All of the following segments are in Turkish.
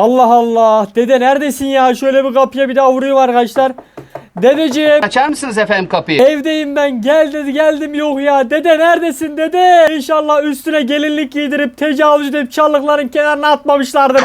Allah Allah. Dede neredesin ya? Şöyle bir kapıya bir daha vurayım arkadaşlar. Dedeciğim. Açar mısınız efendim kapıyı? Evdeyim ben. Gel dedi geldim yok ya. Dede neredesin dede? İnşallah üstüne gelinlik giydirip tecavüz edip çalıkların kenarına atmamışlardır.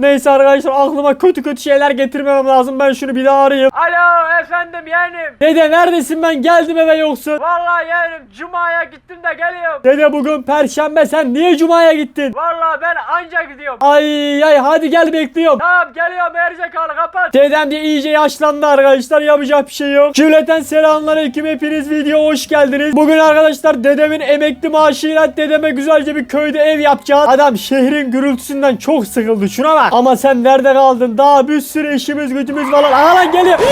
Neyse arkadaşlar aklıma kötü kötü şeyler getirmemem lazım. Ben şunu bir daha arayayım. Alo efendim yeğenim. Dede neredesin ben geldim eve yoksun. Vallahi yeğenim Cuma'ya gittim de geliyorum. Dede bugün perşembe sen niye Cuma'ya gittin? Vallahi ben anca gidiyorum. Ay ay hadi gel bekliyorum. Tamam geliyorum erzekalı kapat. Dedem de iyice yaşlandı arkadaşlar yapacak bir şey yok. Cümleten selamünaleyküm hepiniz video hoş geldiniz. Bugün arkadaşlar dedemin emekli maaşıyla dedeme güzelce bir köyde ev yapacağız. Adam şehrin gürültüsünden çok sıkıldı şuna bak. Ama sen nerede kaldın? Daha bir sürü işimiz gücümüz var lan. Aha lan geliyor.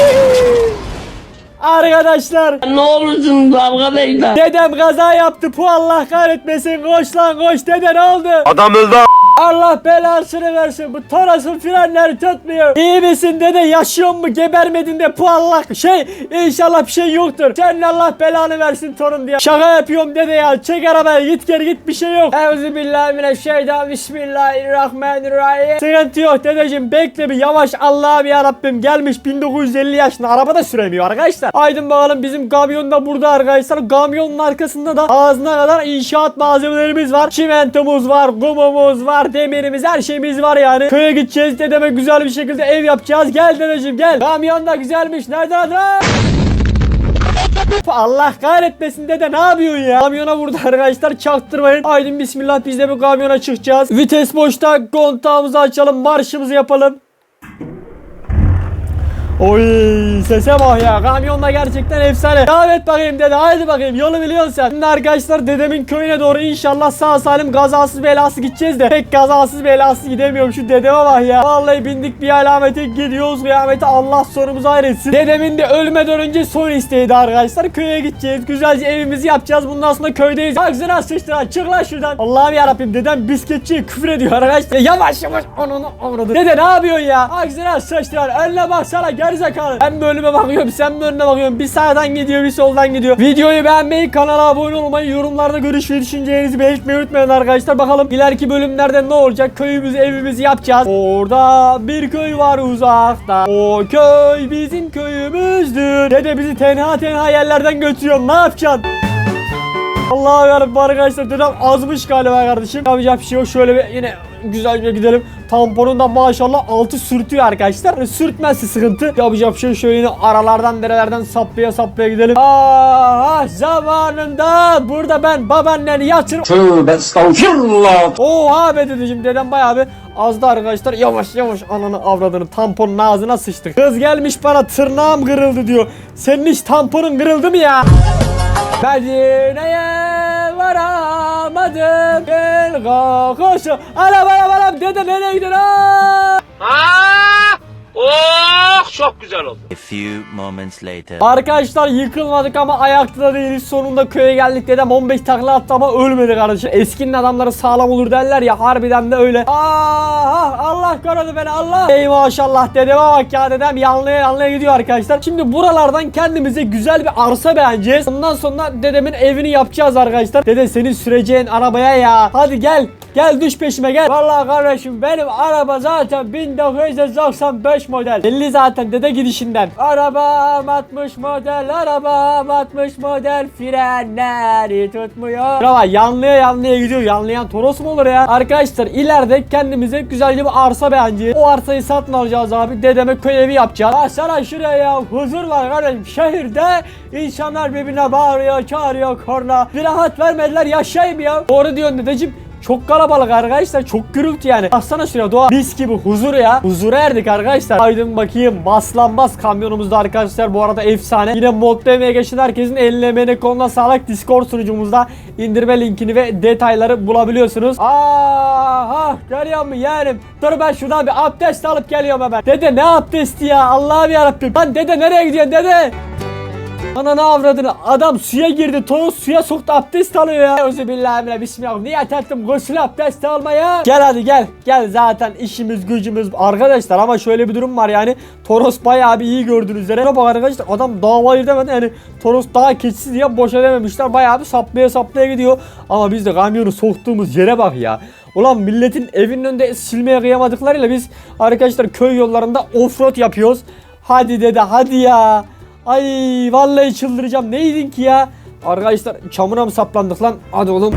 Arkadaşlar Ne olursunuz arkadaşlar? dedem kaza yaptı. Bu Allah kahretmesin. Koş lan koş dede ne oldu? Adam öldü Allah belasını versin. Bu Toros'un frenleri tutmuyor. İyi misin dede? Yaşıyor mu? Gebermedin de bu Allah. Şey inşallah bir şey yoktur. Senin Allah belanı versin torun diye. Şaka yapıyorum dede ya. Çek arabayı git geri git bir şey yok. Euzubillahimineşşeytan. Bismillahirrahmanirrahim. Sıkıntı yok dedeciğim. Bekle bir yavaş Allah'ım ya Rabbim. Gelmiş 1950 yaşında. Araba da süremiyor arkadaşlar. Aydın bakalım bizim kamyon da burada arkadaşlar. Kamyonun arkasında da ağzına kadar inşaat malzemelerimiz var. Çimentomuz var. Kumumuz var. Demirimiz her şeyimiz var yani. Köye gideceğiz dedeme güzel bir şekilde ev yapacağız. Gel dedeciğim gel. Kamyon da güzelmiş. Nereden adres? Allah kahretmesin dede ne yapıyorsun ya? Kamyona vurdu arkadaşlar çaktırmayın. Haydi bismillah biz de bu kamyona çıkacağız. Vites boşta kontağımızı açalım marşımızı yapalım. Oy sese bak ya kamyonda gerçekten efsane. Devam bakayım dede haydi bakayım yolu biliyorsun sen. Şimdi arkadaşlar dedemin köyüne doğru inşallah sağ salim kazasız belası gideceğiz de. Pek kazasız belası gidemiyorum şu dedeme bak ya. Vallahi bindik bir alamete gidiyoruz kıyamete Allah sonumuzu hayretsin. Dedemin de ölmeden önce son isteğiydi arkadaşlar. Köye gideceğiz güzelce evimizi yapacağız bundan sonra köydeyiz. Aksına sıçtıran çık lan şuradan. Allah'ım yarabbim dedem bisketçiye küfür ediyor arkadaşlar. Ya Yavaş yavaş onu avradı. Dede ne yapıyorsun ya? Aksına sıçtıran önüne baksana gerizekalı. Ben bölüme bakıyorum sen mi önüne bakıyorsun. Bir sağdan gidiyor bir soldan gidiyor. Videoyu beğenmeyi kanala abone olmayı yorumlarda görüş ve düşüncelerinizi belirtmeyi unutmayın arkadaşlar. Bakalım ileriki bölümlerde ne olacak? Köyümüzü evimizi yapacağız. Orada bir köy var uzakta. O köy bizim köyümüzdür. Dede bizi tenha tenha yerlerden götürüyor. Ne yapacaksın? Allah'a yarabbim arkadaşlar dedem azmış galiba kardeşim. Yapacak bir şey yok. Şöyle bir yine güzelce gidelim. Tamponun da maşallah altı sürtüyor arkadaşlar. Hani Sürtmezse sıkıntı. Yapacak bir şey şöyle yine aralardan derelerden saplaya saplaya gidelim. Aa zamanında burada ben babaanneni yatırıp Tövbe estağfirullah. Oha be dedeciğim dedem bayağı bir azdı arkadaşlar yavaş yavaş ananı avradını tamponun ağzına sıçtık. Kız gelmiş bana tırnağım kırıldı diyor. Senin hiç tamponun kırıldı mı ya? Medine'ye varamadım Gel koşu Anam anam anam dede nereye gidiyorsun Aa! A few moments later. Arkadaşlar yıkılmadık ama ayakta da değiliz. Sonunda köye geldik dedem 15 takla attı ama ölmedi kardeşim. Eskinin adamları sağlam olur derler ya harbiden de öyle. Aa, Allah korudu beni Allah. Ey maşallah dedeme bak ya dedem yanlıya yanlıya gidiyor arkadaşlar. Şimdi buralardan kendimize güzel bir arsa beğeneceğiz. Ondan sonra dedemin evini yapacağız arkadaşlar. Dede senin süreceğin arabaya ya. Hadi gel. Gel düş peşime gel. Vallahi kardeşim benim araba zaten 1995 model. Belli zaten dede gidişinden. Arabam 60 model, arabam 60 model. Frenleri tutmuyor. Bravo yanlıya yanlıya gidiyor. Yanlayan Toros mu olur ya? Arkadaşlar ileride kendimize güzelce bir arsa beğeneceğiz. O arsayı satın alacağız abi. Dedeme köy evi yapacağız. Baksana şuraya ya. Huzur var kardeşim. Şehirde insanlar birbirine bağırıyor, çağırıyor, korna. Bir rahat vermediler yaşayayım ya. Doğru diyorsun dedeciğim. Çok kalabalık arkadaşlar. Çok gürültü yani. Baksana şuraya doğa. Mis gibi huzur ya. Huzura erdik arkadaşlar. Aydın bakayım. Baslanmaz kamyonumuzda arkadaşlar. Bu arada efsane. Yine mod demeye geçen herkesin eline emeğine koluna sağlık. Discord sunucumuzda indirme linkini ve detayları bulabiliyorsunuz. Aha görüyor musun yeğenim? Dur ben şuradan bir abdest alıp geliyorum hemen. Dede ne abdesti ya? Allah'ım yarabbim. Lan dede nereye gidiyorsun dede? Ana ne avradını. Adam suya girdi toz suya soktu abdest alıyor ya. Euzubillahimine bismillah. Niye ettim gusül abdest almaya. Gel hadi gel. Gel zaten işimiz gücümüz arkadaşlar. Ama şöyle bir durum var yani. Toros bayağı bir iyi gördüğünüz üzere. Bak arkadaşlar adam davayı demedi yani Toros daha keçisi diye boşa dememişler bayağı bir saplaya saplaya gidiyor. Ama biz de kamyonu soktuğumuz yere bak ya. Ulan milletin evinin önünde silmeye kıyamadıklarıyla biz arkadaşlar köy yollarında offroad yapıyoruz. Hadi dede hadi ya. Ay vallahi çıldıracağım. Neydin ki ya? Arkadaşlar çamura mı saplandık lan? Hadi oğlum.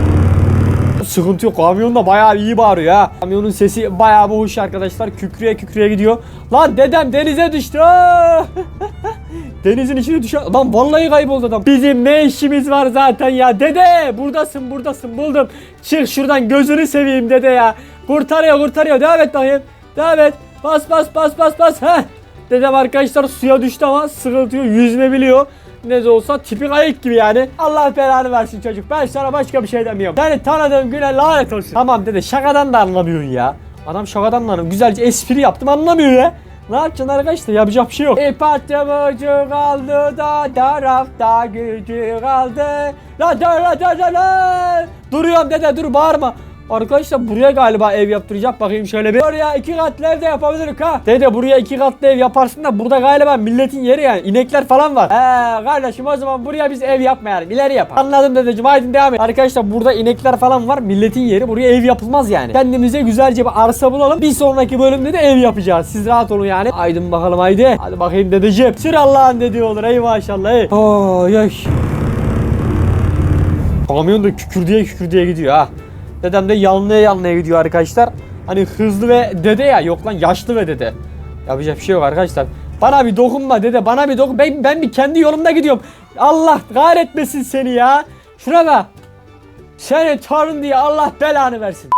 Sıkıntı yok. Kamyon da bayağı iyi bağırıyor ha. Kamyonun sesi bayağı bir hoş arkadaşlar. Kükrüye kükrüye gidiyor. Lan dedem denize düştü. Denizin içine düşen adam vallahi kayboldu adam. Bizim ne işimiz var zaten ya. Dede buradasın buradasın buldum. Çık şuradan gözünü seveyim dede ya. Kurtarıyor kurtarıyor. Devam et bakayım. Devam et. Bas bas bas bas bas. Heh. Dedem arkadaşlar suya düştü ama sıkıntı yok. Yüzme biliyor. Ne de olsa tipi kayık gibi yani. Allah belanı versin çocuk. Ben sana başka bir şey demiyorum. Yani tanıdığım güne lanet olsun. Tamam dede şakadan da anlamıyorsun ya. Adam şakadan da. Güzelce espri yaptım anlamıyor ya. Ne yapacaksın arkadaşlar yapacak bir şey yok. İpattım ucu kaldı da tarafta gücü kaldı. La la la la la. Duruyorum dede dur bağırma. Arkadaşlar buraya galiba ev yaptıracak. Bakayım şöyle bir. Oraya iki katlı ev de yapabilirik ha. Dede buraya iki katlı ev yaparsın da burada galiba milletin yeri yani. inekler falan var. He kardeşim o zaman buraya biz ev yapmayalım. İleri yapalım. Anladım dedeciğim haydi devam et. Arkadaşlar burada inekler falan var. Milletin yeri. Buraya ev yapılmaz yani. Kendimize güzelce bir arsa bulalım. Bir sonraki bölümde de ev yapacağız. Siz rahat olun yani. Haydi bakalım haydi. Hadi bakayım dedeciğim. Sür Allah'ın dediği olur. Ey maşallah. Ey. Ay ay. Kamyon da kükürdüye kükürdüye gidiyor ha. Dedem de yanlıya yanlıya gidiyor arkadaşlar. Hani hızlı ve dede ya yok lan yaşlı ve dede. Yapacak bir şey yok arkadaşlar. Bana bir dokunma dede bana bir dokun. Ben, ben bir kendi yolumda gidiyorum. Allah kahretmesin seni ya. Şuna bak. Seni torun diye Allah belanı versin.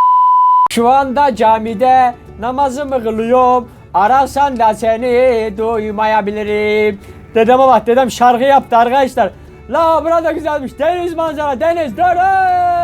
Şu anda camide namazımı kılıyorum. Arasan da seni duymayabilirim. Dedeme bak dedem şarkı yaptı arkadaşlar. La burada güzelmiş. Deniz manzara deniz. Dur.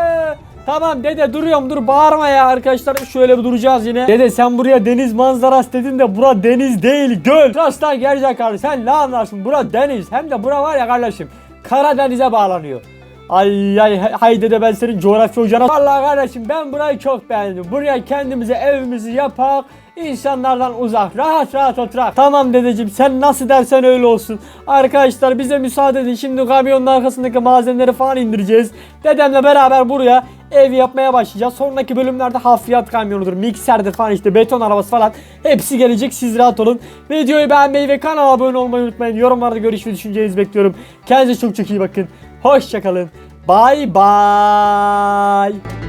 Tamam dede duruyorum dur bağırma ya arkadaşlar şöyle bir duracağız yine. Dede sen buraya deniz manzarası dedin de bura deniz değil göl. Trastan gerizekalı sen ne anlarsın bura deniz hem de bura var ya kardeşim Karadeniz'e bağlanıyor. Ay ay hay dede ben senin coğrafya hocana. Vallahi kardeşim ben burayı çok beğendim. Buraya kendimize evimizi yapak. insanlardan uzak rahat rahat oturak. Tamam dedeciğim sen nasıl dersen öyle olsun. Arkadaşlar bize müsaade edin. Şimdi kamyonun arkasındaki malzemeleri falan indireceğiz. Dedemle beraber buraya ev yapmaya başlayacağız. Sonraki bölümlerde hafriyat kamyonudur, mikserdir falan işte beton arabası falan. Hepsi gelecek siz rahat olun. Videoyu beğenmeyi ve kanala abone olmayı unutmayın. Yorumlarda görüş ve düşüncenizi bekliyorum. Kendinize çok çok iyi bakın. Hoşçakalın. Bye bye.